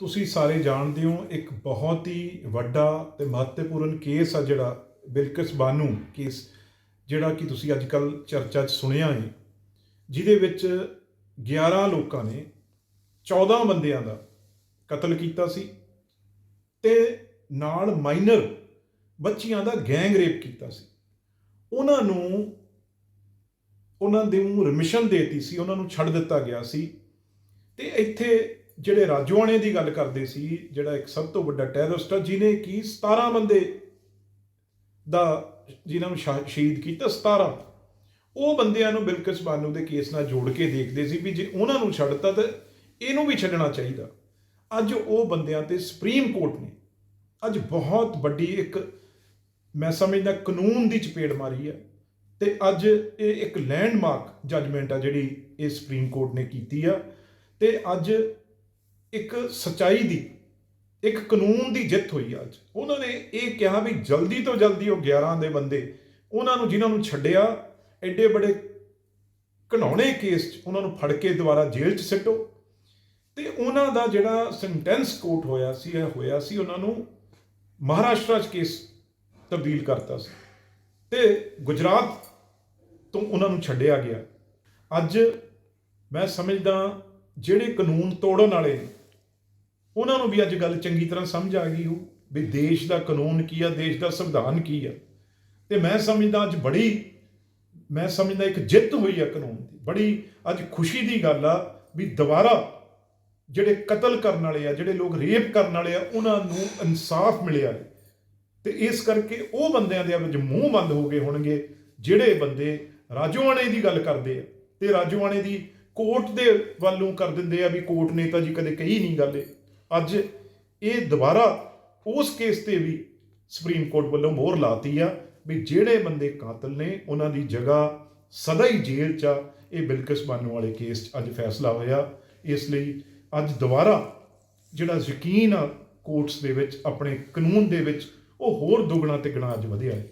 ਤੁਸੀਂ ਸਾਰੇ ਜਾਣਦੇ ਹੋ, ਇੱਕ ਬਹੁਤ ਹੀ ਵੱਡਾ ਤੇ ਮਹੱਤਵਪੂਰਨ ਕੇਸ ਆ ਜਿਹੜਾ ਬਿਲਕਸ ਬਾਨੂ ਕੇਸ ਜਿਹੜਾ ਕਿ ਤੁਸੀਂ ਅੱਜ ਕੱਲ ਚਰਚਾ 'ਚ ਸੁਣਿਆ ਹੈ, ਜਿਹਦੇ ਵਿੱਚ 11 ਲੋਕਾਂ ਨੇ 14 ਬੰਦਿਆਂ ਦਾ ਕਤਲ ਕੀਤਾ ਸੀ ਤੇ ਨਾਲ ਮਾਈਨਰ ਬੱਚੀਆਂ ਦਾ ਗੈਂਗ ਰੇਪ ਕੀਤਾ ਸੀ। ਉਹਨਾਂ ਨੂੰ, ਉਹਨਾਂ ਦੇ ਨੂੰ ਰਿਮਿਸ਼ਨ ਦੇਤੀ ਸੀ, ਉਹਨਾਂ ਨੂੰ ਛੱਡ ਦਿੱਤਾ ਗਿਆ ਸੀ ਤੇ ਇੱਥੇ ਜਿਹੜੇ ਰਾਜੋਆਣੇ ਦੀ ਗੱਲ ਕਰਦੇ ਸੀ, ਜਿਹੜਾ ਇੱਕ ਸਭ ਤੋਂ ਵੱਡਾ ਟੈਰਰਿਸਟ ਆ ਜਿਨੇ ਕੀ 17 ਬੰਦੇ ਦਾ ਜਿਨ੍ਹਾਂ ਨੂੰ ਸ਼ਾ- ਸ਼ਹੀਦ ਕੀਤਾ 17 ਉਹ ਬੰਦਿਆਂ ਨੂੰ ਬਿਲਕਿਸ ਬਾਨੂ ਦੇ ਕੇਸ ਨਾਲ ਜੋੜ ਕੇ ਦੇਖਦੇ ਸੀ ਵੀ ਜੇ ਉਹਨਾਂ ਨੂੰ ਛੱਡਤਾ ਤਾਂ ਇਹਨੂੰ ਵੀ ਛੱਡਣਾ ਚਾਹੀਦਾ। ਅੱਜ ਉਹ ਬੰਦਿਆਂ ਤੇ ਸੁਪਰੀਮ ਕੋਰਟ ਨੇ, ਅੱਜ ਬਹੁਤ ਵੱਡੀ ਇੱਕ ਮੈਂ ਸਮਝਦਾ ਕਾਨੂੰਨ ਦੀ ਚਪੇੜ ਮਾਰੀ ਹੈ ਤੇ ਅੱਜ ਇਹ ਇੱਕ ਲੈਂਡਮਾਰਕ ਜੱਜਮੈਂਟ ਆ ਜਿਹੜੀ ਇਹ ਸੁਪਰੀਮ ਕੋਰਟ ਨੇ ਕੀਤੀ ਆ, ਤੇ ਅੱਜ ਇੱਕ ਸਚਾਈ ਦੀ, ਇੱਕ ਕਾਨੂੰਨ ਦੀ ਜਿੱਤ ਹੋਈ ਆ ਅੱਜ। ਉਹਨਾਂ ਨੇ ਇਹ ਕਿਹਾ ਵੀ ਜਲਦੀ ਤੋਂ ਜਲਦੀ ਉਹ 11 ਦੇ ਬੰਦੇ ਉਹਨਾਂ ਨੂੰ, ਜਿਨ੍ਹਾਂ ਨੂੰ ਛੱਡਿਆ, ਐਡੇ ਬੜੇ ਘਣਾਉਣੇ ਕੇਸ 'ਚ ਉਹਨਾਂ ਨੂੰ ਫੜ ਕੇ ਦੁਬਾਰਾ ਜੇਲ੍ਹ 'ਚ ਸਿੱਟੋ। ਤੇ ਉਹਨਾਂ ਦਾ ਜਿਹੜਾ ਸੈਂਟੈਂਸ ਕੋਰਟ ਹੋਇਆ ਸੀ, ਇਹ ਹੋਇਆ ਸੀ ਉਹਨਾਂ ਨੂੰ ਮਹਾਰਾਸ਼ਟਰ 'ਚ ਕੇਸ ਤਬਦੀਲ ਕਰਤਾ ਸੀ। ਤੇ ਗੁਜਰਾਤ ਤੋਂ ਉਹਨਾਂ ਨੂੰ ਛੱਡਿਆ ਗਿਆ। ਅੱਜ ਮੈਂ ਸਮਝਦਾ ਜਿਹੜੇ ਕਾਨੂੰਨ ਤੋੜਨ ਵਾਲੇ ਨੇ, ਉਹਨਾਂ ਨੂੰ ਵੀ ਅੱਜ ਗੱਲ ਚੰਗੀ ਤਰ੍ਹਾਂ ਸਮਝ ਆ ਗਈ ਹੋ ਵੀ ਦੇਸ਼ ਦਾ ਕਾਨੂੰਨ ਕੀ ਆ, ਦੇਸ਼ ਦਾ ਸੰਵਿਧਾਨ ਕੀ ਆ। ਤੇ ਮੈਂ ਸਮਝਦਾ ਅੱਜ ਬੜੀ, ਮੈਂ ਸਮਝਦਾ ਇੱਕ ਜਿੱਤ ਹੋਈ ਆ ਕਾਨੂੰਨ ਦੀ। ਬੜੀ ਅੱਜ ਖੁਸ਼ੀ ਦੀ ਗੱਲ ਆ ਵੀ ਦੁਬਾਰਾ ਜਿਹੜੇ ਕਤਲ ਕਰਨ ਵਾਲੇ ਆ, ਜਿਹੜੇ ਲੋਕ ਰੇਪ ਕਰਨ ਵਾਲੇ ਆ, ਉਹਨਾਂ ਨੂੰ ਇਨਸਾਫ ਮਿਲਿਆ ਹੈ। ਤੇ ਇਸ ਕਰਕੇ ਉਹ ਬੰਦਿਆਂ ਦੇ ਵਿੱਚ ਮੂੰਹ ਬੰਦ ਹੋ ਗਏ ਹੋਣਗੇ, ਜਿਹੜੇ ਬੰਦੇ ਰਾਜੋਆਣੇ ਦੀ ਗੱਲ ਕਰਦੇ ਆ। ਤੇ ਰਾਜੋਆਣੇ ਦੀ ਕੋਰਟ ਦੇ ਵੱਲੋਂ ਕਰ ਦਿੰਦੇ ਆ ਵੀ ਕੋਰਟ ਨੇ ਤਾਂ ਜੀ ਕਦੇ ਕਹੀ ਨਹੀਂ ਗੱਲ ਇਹ। ਅੱਜ ਇਹ ਦੁਬਾਰਾ ਉਸ ਕੇਸ ਤੇ ਵੀ ਸੁਪਰੀਮ ਕੋਰਟ ਵੱਲੋਂ ਮੋਹਰ ਲਾਤੀ ਆ ਵੀ ਜਿਹੜੇ ਬੰਦੇ ਕਾਤਲ ਨੇ, ਉਹਨਾਂ ਦੀ ਜਗ੍ਹਾ ਸਦਾ ਹੀ ਜੇਲ੍ਹ 'ਚ ਆ। ਇਹ ਬਿਲਕਿਸ ਬਾਨੂ ਵਾਲੇ ਕੇਸ 'ਚ ਅੱਜ ਫੈਸਲਾ ਹੋਇਆ। ਇਸ ਲਈ ਅੱਜ ਦੁਬਾਰਾ ਜਿਹੜਾ ਯਕੀਨ ਆ ਕੋਰਟਸ ਦੇ ਵਿੱਚ, ਆਪਣੇ ਕਾਨੂੰਨ ਦੇ ਵਿੱਚ, ਉਹ ਹੋਰ ਦੁੱਗਣਾ ਤਿੱਗਣਾ ਅੱਜ ਵਧਿਆ ਹੈ।